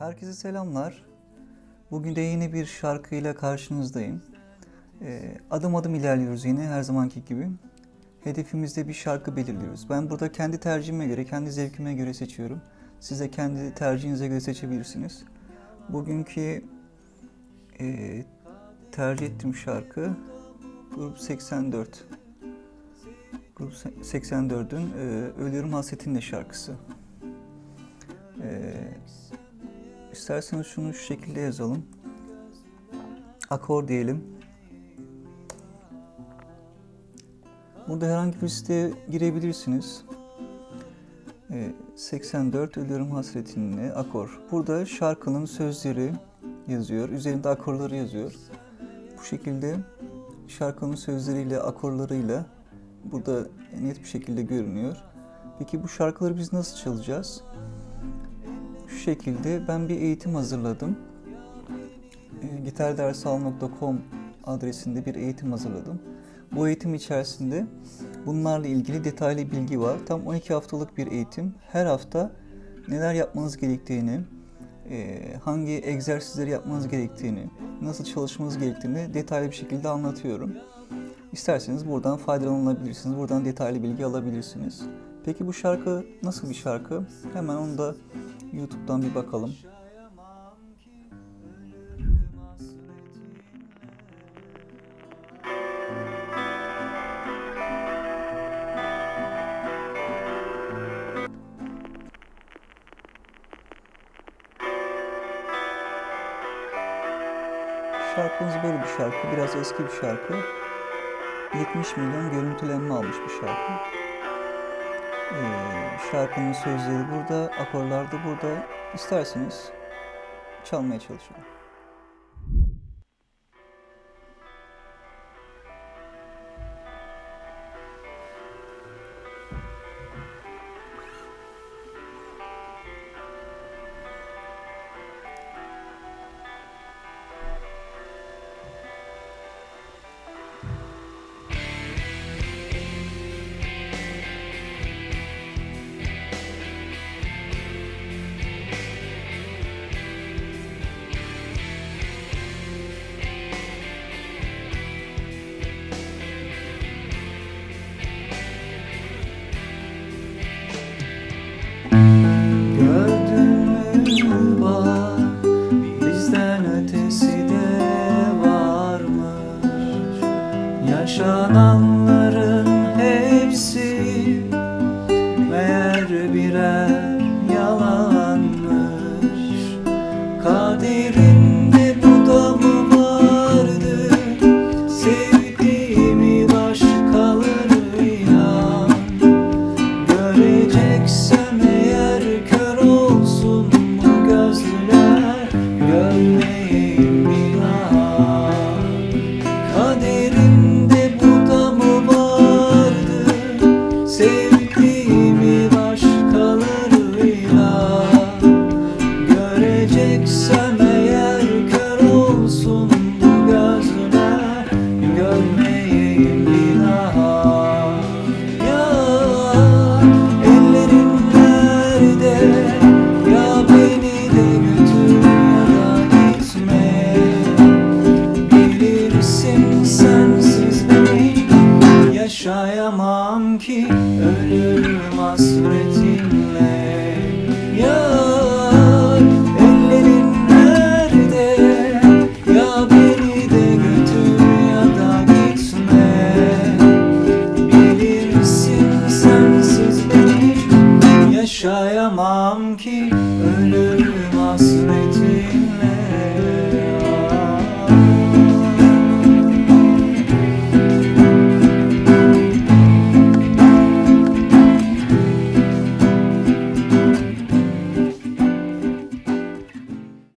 Herkese selamlar. Bugün de yeni bir şarkıyla karşınızdayım. Ee, adım adım ilerliyoruz yine her zamanki gibi. Hedefimizde bir şarkı belirliyoruz. Ben burada kendi tercihime göre, kendi zevkime göre seçiyorum. Siz de kendi tercihinize göre seçebilirsiniz. Bugünkü e, tercih ettiğim şarkı Grup 84. Grup 84'ün e, Ölüyorum Hasretinle şarkısı. İsterseniz şunu şu şekilde yazalım. Akor diyelim. Burada herhangi bir siteye girebilirsiniz. E, 84 Ölüyorum Hasretinle akor. Burada şarkının sözleri yazıyor. Üzerinde akorları yazıyor. Bu şekilde şarkının sözleriyle, akorlarıyla burada net bir şekilde görünüyor. Peki bu şarkıları biz nasıl çalacağız? Şekilde ben bir eğitim hazırladım. E, gitardersal.com adresinde bir eğitim hazırladım. Bu eğitim içerisinde bunlarla ilgili detaylı bilgi var. Tam 12 haftalık bir eğitim. Her hafta neler yapmanız gerektiğini, e, hangi egzersizleri yapmanız gerektiğini, nasıl çalışmanız gerektiğini detaylı bir şekilde anlatıyorum. İsterseniz buradan faydalanabilirsiniz, buradan detaylı bilgi alabilirsiniz. Peki bu şarkı nasıl bir şarkı? Hemen onu da YouTube'dan bir bakalım. Şarkımız böyle bir şarkı, biraz eski bir şarkı. 70 milyon görüntülenme almış bir şarkı. Ee, şarkının sözleri burada, akorlar da burada. İsterseniz çalmaya çalışalım. Yaşananların hepsi meğer birer Hallelujah.